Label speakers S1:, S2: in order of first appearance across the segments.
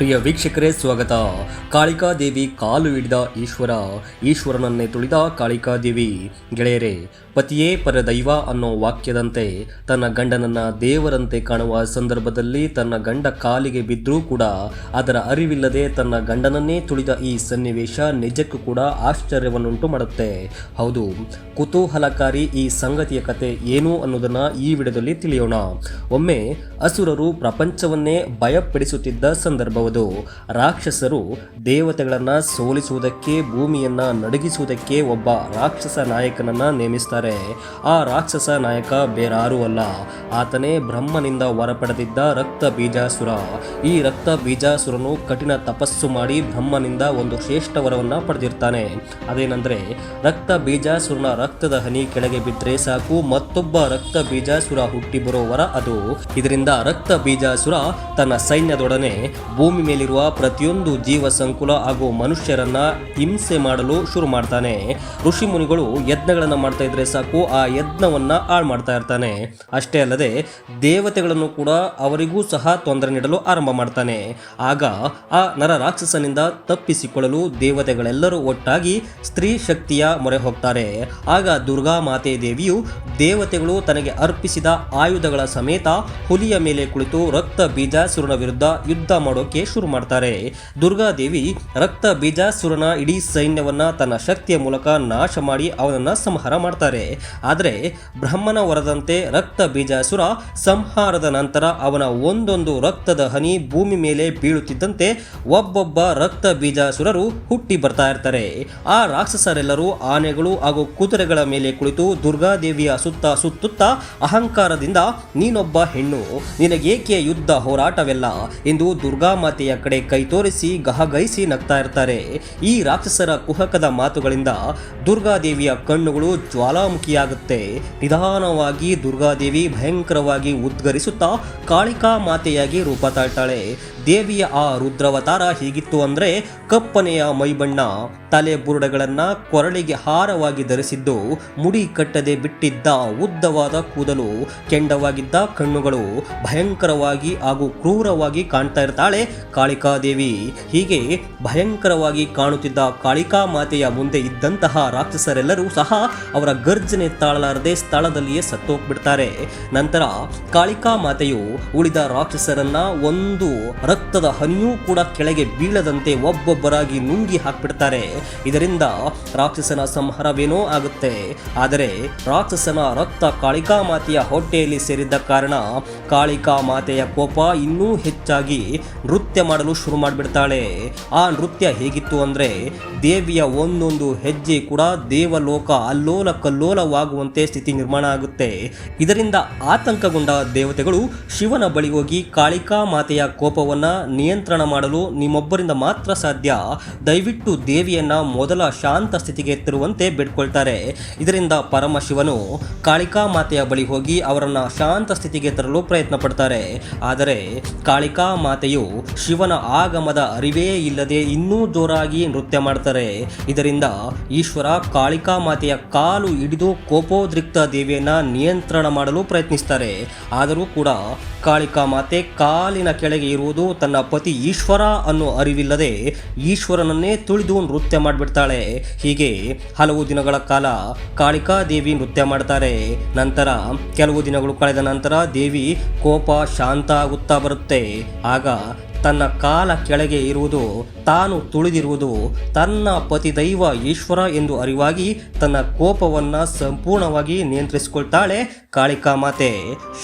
S1: ಪ್ರಿಯ ವೀಕ್ಷಕರೇ ಸ್ವಾಗತ. ಕಾಳಿಕಾದೇವಿ ಕಾಲು ಹಿಡಿದ ಈಶ್ವರ. ಈಶ್ವರನನ್ನೇ ತುಳಿದ ಕಾಳಿಕಾದೇವಿ ಗೆಳೆಯರೇ ಪತಿಯೇ ಪರದೈವ ಅನ್ನೋ ವಾಕ್ಯದಂತೆ ತನ್ನ ಗಂಡನನ್ನ ದೇವರಂತೆ ಕಾಣುವ ಸಂದರ್ಭದಲ್ಲಿ ತನ್ನ ಗಂಡ ಕಾಲಿಗೆ ಬಿದ್ದರೂ ಕೂಡ ಅದರ ಅರಿವಿಲ್ಲದೆ ತನ್ನ ಗಂಡನನ್ನೇ ತುಳಿದ ಈ ಸನ್ನಿವೇಶ ನಿಜಕ್ಕೂ ಕೂಡ ಆಶ್ಚರ್ಯವನ್ನುಂಟು ಮಾಡುತ್ತೆ. ಹೌದು, ಕುತೂಹಲಕಾರಿ ಈ ಸಂಗತಿಯ ಕತೆ ಏನು ಅನ್ನೋದನ್ನ ಈ ವಿಡಿಯೋದಲ್ಲಿ ತಿಳಿಯೋಣ. ಒಮ್ಮೆ ಅಸುರರು ಪ್ರಪಂಚವನ್ನೇ ಭಯಪಡಿಸುತ್ತಿದ್ದ ಸಂದರ್ಭವದು. ರಾಕ್ಷಸರು ದೇವತೆಗಳನ್ನ ಸೋಲಿಸುವುದಕ್ಕೆ, ಭೂಮಿಯನ್ನ ನಡುಗಿಸುವುದಕ್ಕೆ ಒಬ್ಬ ರಾಕ್ಷಸ ನಾಯಕನನ್ನ ನೇಮಿಸ್ತಾರೆ. ಆ ರಾಕ್ಷಸ ನಾಯಕ ಬೇರಾರೂ ಅಲ್ಲ. ಆತನೇ ಬ್ರಹ್ಮನಿಂದ ಹೊರಪಡೆದಿದ್ದ ರಕ್ತ ಬೀಜಾಸುರ. ಈ ರಕ್ತ ಬೀಜಾಸುರನು ಕಠಿಣ ತಪಸ್ಸು ಮಾಡಿ ಬ್ರಹ್ಮನಿಂದ ಒಂದು ಶ್ರೇಷ್ಠ ವರವನ್ನು ಪಡೆದಿರ್ತಾನೆ. ಅದೇನೆಂದರೆ, ರಕ್ತ ಬೀಜಾಸುರನ ರಕ್ತದ ಹನಿ ಕೆಳಗೆ ಬಿದ್ದರೆ ಸಾಕು, ಮತ್ತೊಬ್ಬ ರಕ್ತ ಬೀಜಾಸುರ ಹುಟ್ಟಿ ಬರೋ ವರ ಅದು. ಇದರಿಂದ ರಕ್ತ ಬೀಜಾಸುರ ತನ್ನ ಸೈನ್ಯದೊಡನೆ ಭೂಮಿ ಮೇಲಿರುವ ಪ್ರತಿಯೊಂದು ಜೀವ ಸಂಕುಲ ಹಾಗೂ ಮನುಷ್ಯರನ್ನ ಹಿಂಸೆ ಮಾಡಲು ಶುರು ಮಾಡ್ತಾನೆ. ಋಷಿ ಮುನಿಗಳು ಯಜ್ಞಗಳನ್ನು ಮಾಡ್ತಾ ಇದ್ರೆ ಸಾಕು, ಆ ಯಜ್ಞವನ್ನು ಹಾಳು ಮಾಡ್ತಾ ಇರ್ತಾನೆ. ಅಷ್ಟೇ ಅಲ್ಲದೆ, ದೇವತೆಗಳನ್ನು ಕೂಡ ಅವರಿಗೂ ಸಹ ತೊಂದರೆ ನೀಡಲು ಆರಂಭ ಮಾಡ್ತಾನೆ. ಆಗ ಆ ನರ ರಾಕ್ಷಸನಿಂದ ತಪ್ಪಿಸಿಕೊಳ್ಳಲು ದೇವತೆಗಳೆಲ್ಲರೂ ಒಟ್ಟಾಗಿ ಸ್ತ್ರೀ ಶಕ್ತಿಯ ಮೊರೆ ಹೋಗ್ತಾರೆ. ಆಗ ದುರ್ಗಾ ಮಾತೆ ದೇವಿಯು ದೇವತೆಗಳು ತನಗೆ ಅರ್ಪಿಸಿದ ಆಯುಧಗಳ ಸಮೇತ ಹುಲಿಯ ಮೇಲೆ ಕುಳಿತು ರಕ್ತ ಬೀಜಾಸುರನ ವಿರುದ್ಧ ಯುದ್ಧ ಮಾಡೋಕೆ ಶುರು ಮಾಡ್ತಾರೆ. ದುರ್ಗಾದೇವಿ ರಕ್ತ ಬೀಜಾಸುರನ ಇಡೀ ಸೈನ್ಯವನ್ನ ತನ್ನ ಶಕ್ತಿಯ ಮೂಲಕ ನಾಶ ಮಾಡಿ ಅವನನ್ನ ಸಂಹಾರ ಮಾಡ್ತಾರೆ. ಆದರೆ ಬ್ರಹ್ಮನ ವರದಂತೆ ರಕ್ತ ಬೀಜಾಸುರ ಸಂಹಾರದ ನಂತರ ಅವನ ಒಂದೊಂದು ರಕ್ತದ ಹನಿ ಭೂಮಿ ಮೇಲೆ ಬೀಳುತ್ತಿದ್ದಂತೆ ಒಬ್ಬೊಬ್ಬ ರಕ್ತ ಬೀಜಾಸುರರು ಹುಟ್ಟಿ ಬರ್ತಾ ಇರ್ತಾರೆ. ಆ ರಾಕ್ಷಸರೆಲ್ಲರೂ ಆನೆಗಳು ಹಾಗೂ ಕುದುರೆಗಳ ಮೇಲೆ ಕುಳಿತು ದುರ್ಗಾದೇವಿಯ ಸುತ್ತ ಸುತ್ತುತ್ತಾ ಅಹಂಕಾರದಿಂದ, ನೀನೊಬ್ಬ ಹೆಣ್ಣು, ನಿನಗೇಕೆ ಯುದ್ಧ ಹೋರಾಟವೆಲ್ಲ? ಎಂದು ದುರ್ಗಾಮಾತೆಯ ಕಡೆ ಕೈ ತೋರಿಸಿ ಗಹಗೈಸಿ ನಗ್ತಾ ಇರ್ತಾರೆ. ಈ ರಾಕ್ಷಸರ ಕುಹಕದ ಮಾತುಗಳಿಂದ ದುರ್ಗಾದೇವಿಯ ಕಣ್ಣುಗಳು ಜ್ವಾಲಾಮುಖಿಯಾಗುತ್ತೆ ನಿಧಾನವಾಗಿ ದುರ್ಗಾದೇವಿ ಭಯಂಕರವಾಗಿ ಉದ್ಗರಿಸುತ್ತಾ ಕಾಳಿಕಾ ಮಾತೆಯಾಗಿ ರೂಪ ತಾಳ್ತಾಳೆ. ದೇವಿಯ ಆ ರುದ್ರಾವತಾರ ಹೀಗಿತ್ತು ಅಂದ್ರೆ ಕಪ್ಪನೆಯ ಮೈಬಣ್ಣ, ತಲೆ ಬುರುಡೆಗಳನ್ನ ಕೊರಳಿಗೆ ಹಾರವಾಗಿ ಧರಿಸಿದ್ದು, ಮುಡಿ ಕಟ್ಟದೆ ಬಿಟ್ಟಿದ್ದ ಉದ್ದವಾದ ಕೂದಲು, ಕೆಂಡವಾಗಿದ್ದ ಕಣ್ಣುಗಳು ಭಯಂಕರವಾಗಿ ಹಾಗೂ ಕ್ರೂರವಾಗಿ ಕಾಣ್ತಾ ಇರ್ತಾಳೆ ಕಾಳಿಕಾದೇವಿ. ಹೀಗೆ ಭಯಂಕರವಾಗಿ ಕಾಣುತ್ತಿದ್ದ ಕಾಳಿಕಾ ಮಾತೆಯ ಮುಂದೆ ಇದ್ದಂತಹ ರಾಕ್ಷಸರೆಲ್ಲರೂ ಸಹ ಅವರ ಗರ್ಜನೆ ತಾಳಲಾರದೆ ಸ್ಥಳದಲ್ಲಿಯೇ ಸತ್ತೋಗ್ಬಿಡ್ತಾರೆ. ನಂತರ ಕಾಳಿಕಾ ಮಾತೆಯು ಉಳಿದ ರಾಕ್ಷಸರನ್ನ ಒಂದು ರಕ್ತದ ಹನಿಯೂ ಕೂಡ ಕೆಳಗೆ ಬೀಳದಂತೆ ಒಬ್ಬೊಬ್ಬರಾಗಿ ನುಂಗಿ ಹಾಕ್ಬಿಡ್ತಾರೆ. ಇದರಿಂದ ರಾಕ್ಷಸನ ಸಂಹಾರವೇನೋ ಆಗುತ್ತೆ. ಆದರೆ ರಾಕ್ಷಸನ ರಕ್ತ ಕಾಳಿಕಾ ಮಾತೆಯ ಹೊಟ್ಟೆಯಲ್ಲಿ ಸೇರಿದ್ದ ಕಾರಣ ಕಾಳಿಕಾ ಮಾತೆಯ ಕೋಪ ಇನ್ನೂ ಹೆಚ್ಚಾಗಿ ನೃತ್ಯ ಮಾಡಲು ಶುರು ಮಾಡಿಬಿಡ್ತಾಳೆ. ಆ ನೃತ್ಯ ಹೇಗಿತ್ತು ಅಂದ್ರೆ ದೇವಿಯ ಒಂದೊಂದು ಹೆಜ್ಜೆ ಕೂಡ ದೇವಲೋಕ ಅಲ್ಲೋಲ ಕಲ್ಲೋಲವಾಗುವಂತೆ ಸ್ಥಿತಿ ನಿರ್ಮಾಣ ಆಗುತ್ತೆ. ಇದರಿಂದ ಆತಂಕಗೊಂಡ ದೇವತೆಗಳು ಶಿವನ ಬಳಿ ಹೋಗಿ ಕಾಳಿಕಾ ಮಾತೆಯ ಕೋಪವನ್ನ ನಿಯಂತ್ರಣ ಮಾಡಲು ನಿಮ್ಮೊಬ್ಬರಿಂದ ಮಾತ್ರ ಸಾಧ್ಯ. ದಯವಿಟ್ಟು ದೇವಿಯನ್ನ ಮೊದಲ ಶಾಂತ ಸ್ಥಿತಿಗೆ ತರುವಂತೆ ಬೇಡ್ಕೊಳ್ತಾರೆ. ಇದರಿಂದ ಪರಮಶಿವನು ಕಾಳಿಕಾ ಮಾತೆಯ ಬಳಿ ಹೋಗಿ ಅವರನ್ನ ಶಾಂತ ಸ್ಥಿತಿಗೆ ತರಲು ಪ್ರಯತ್ನ ಪಡ್ತಾರೆ. ಆದರೆ ಕಾಳಿಕಾ ಮಾತೆಯು ಶಿವನ ಆಗಮದ ಅರಿವೇ ಇಲ್ಲದೆ ಇನ್ನೂ ಜೋರಾಗಿ ನೃತ್ಯ ಮಾಡ್ತಾರೆ. ಇದರಿಂದ ಈಶ್ವರ ಕಾಳಿಕಾ ಮಾತೆಯ ಕಾಲು ಹಿಡಿದು ಕೋಪೋದ್ರಿಕ್ತ ದೇವಿಯನ್ನು ನಿಯಂತ್ರಣ ಮಾಡಲು ಪ್ರಯತ್ನಿಸ್ತಾರೆ. ಆದರೂ ಕೂಡ ಕಾಳಿಕಾ ಮಾತೆ ಕಾಲಿನ ಕೆಳಗೆ ಇರುವುದು ತನ್ನ ಪತಿ ಈಶ್ವರ ಅನ್ನೋ ಅರಿವಿಲ್ಲದೆ ಈಶ್ವರನನ್ನೇ ತುಳಿದು ನೃತ್ಯ ಮಾಡಿಬಿಡ್ತಾಳೆ. ಹೀಗೆ ಹಲವು ದಿನಗಳ ಕಾಲ ಕಾಳಿಕಾ ದೇವಿ ನೃತ್ಯ ಮಾಡ್ತಾರೆ. ನಂತರ ಕೆಲವು ದಿನಗಳು ಕಳೆದ ನಂತರ ದೇವಿ ಕೋಪ ಶಾಂತ ಆಗುತ್ತಾ ಬರುತ್ತೆ. ಆಗ ತನ್ನ ಕಾಲ ಕೆಳಗೆ ಇರುವುದು, ತಾನು ತುಳಿದಿರುವುದು ತನ್ನ ಪತಿ ದೈವ ಈಶ್ವರ ಎಂದು ಅರಿವಾಗಿ ತನ್ನ ಕೋಪವನ್ನು ಸಂಪೂರ್ಣವಾಗಿ ನಿಯಂತ್ರಿಸಿಕೊಳ್ತಾಳೆ ಕಾಳಿಕಾ ಮಾತೆ.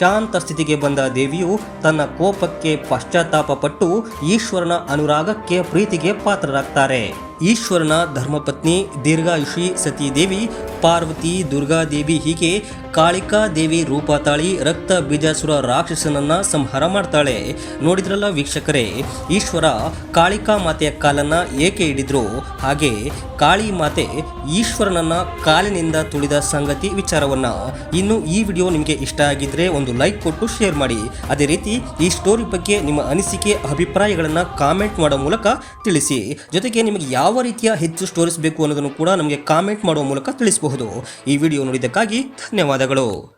S1: ಶಾಂತ ಸ್ಥಿತಿಗೆ ಬಂದ ದೇವಿಯು ತನ್ನ ಕೋಪಕ್ಕೆ ಪಶ್ಚಾತ್ತಾಪ ಪಟ್ಟು ಈಶ್ವರನ ಅನುರಾಗಕ್ಕೆ ಪ್ರೀತಿಗೆ ಪಾತ್ರರಾಗ್ತಾರೆ. ಈಶ್ವರನ ಧರ್ಮಪತ್ನಿ ದೀರ್ಘಾಯುಷಿ ಸತೀದೇವಿ, ಪಾರ್ವತಿ ದುರ್ಗಾದೇವಿ ಹೀಗೆ ಕಾಳಿಕಾ ದೇವಿ ರೂಪ ತಾಳಿ ರಕ್ತ ಬೀಜಾಸುರ ರಾಕ್ಷಸನನ್ನ ಸಂಹಾರ ಮಾಡ್ತಾಳೆ. ನೋಡಿದ್ರಲ್ಲ ವೀಕ್ಷಕರೇ, ಈಶ್ವರ ಕಾಳಿಕಾ ಮಾತೆಯ ಕಾಲನ್ನ ಏಕೆ ಹಿಡಿದ್ರು? ಹಾಗೆ ಕಾಳಿ ಮಾತೆ ಈಶ್ವರನನ್ನ ಕಾಲಿನಿಂದ ತುಳಿದ ಸಂಗತಿ ವಿಚಾರವನ್ನ. ಇನ್ನು ಈ ವಿಡಿಯೋ ನಿಮಗೆ ಇಷ್ಟ ಆಗಿದ್ರೆ ಒಂದು ಲೈಕ್ ಕೊಟ್ಟು ಶೇರ್ ಮಾಡಿ. ಅದೇ ರೀತಿ ಈ ಸ್ಟೋರಿ ಬಗ್ಗೆ ನಿಮ್ಮ ಅನಿಸಿಕೆ, ಅಭಿಪ್ರಾಯಗಳನ್ನು ಕಾಮೆಂಟ್ ಮಾಡುವ ಮೂಲಕ ತಿಳಿಸಿ. ಜೊತೆಗೆ ನಿಮಗೆ ಯಾವ ರೀತಿಯ ಹೆಚ್ಚು ಸ್ಟೋರೀಸ್ ಬೇಕು ಅನ್ನೋದನ್ನು ಕೂಡ ನಮಗೆ ಕಾಮೆಂಟ್ ಮಾಡುವ ಮೂಲಕ ತಿಳಿಸಬಹುದು. ಈ ವಿಡಿಯೋ ನೋಡಿದ್ದಕ್ಕಾಗಿ ಧನ್ಯವಾದಗಳು.